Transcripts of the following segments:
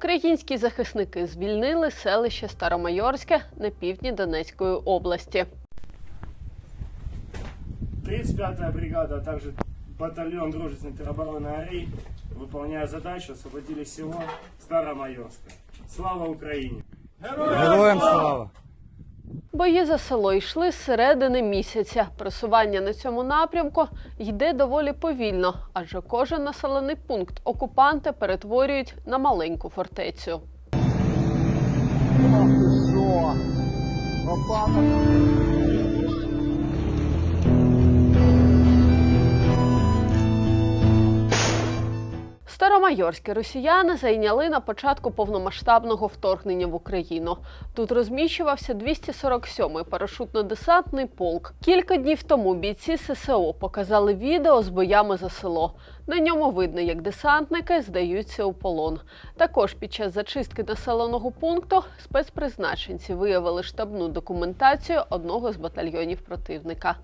Українські захисники звільнили селище Старомайорське на півдні Донецької області. 35-я бригада, а також батальйон дружественной тероборони АРИ, выполняя задачу, освободили село Старомайорское. Слава Украине! Героям слава! Бої за село йшли з середини місяця. Просування на цьому напрямку йде доволі повільно, адже кожен населений пункт окупанти перетворюють на маленьку фортецю. Старомайорське росіяни зайняли на початку повномасштабного вторгнення в Україну. Тут розміщувався 247-й парашутно-десантний полк. Кілька днів тому бійці ССО показали відео з боями за село. На ньому видно, як десантники здаються у полон. Також під час зачистки населеного пункту спецпризначенці виявили штабну документацію одного з батальйонів противника.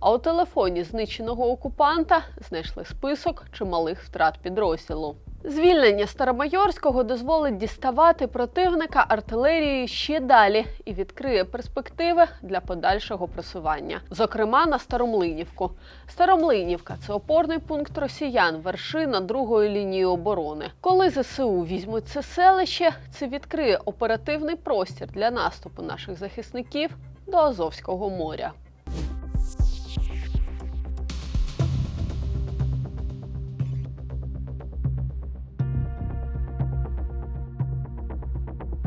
А у телефоні знищеного окупанта знайшли список чималих втрат підрозділу. Звільнення Старомайорського дозволить діставати противника артилерією ще далі і відкриє перспективи для подальшого просування, зокрема на Старомлинівку. Старомлинівка це опорний пункт росіян, вершина другої лінії оборони. Коли ЗСУ візьмуть це селище, це відкриє оперативний простір для наступу наших захисників до Азовського моря.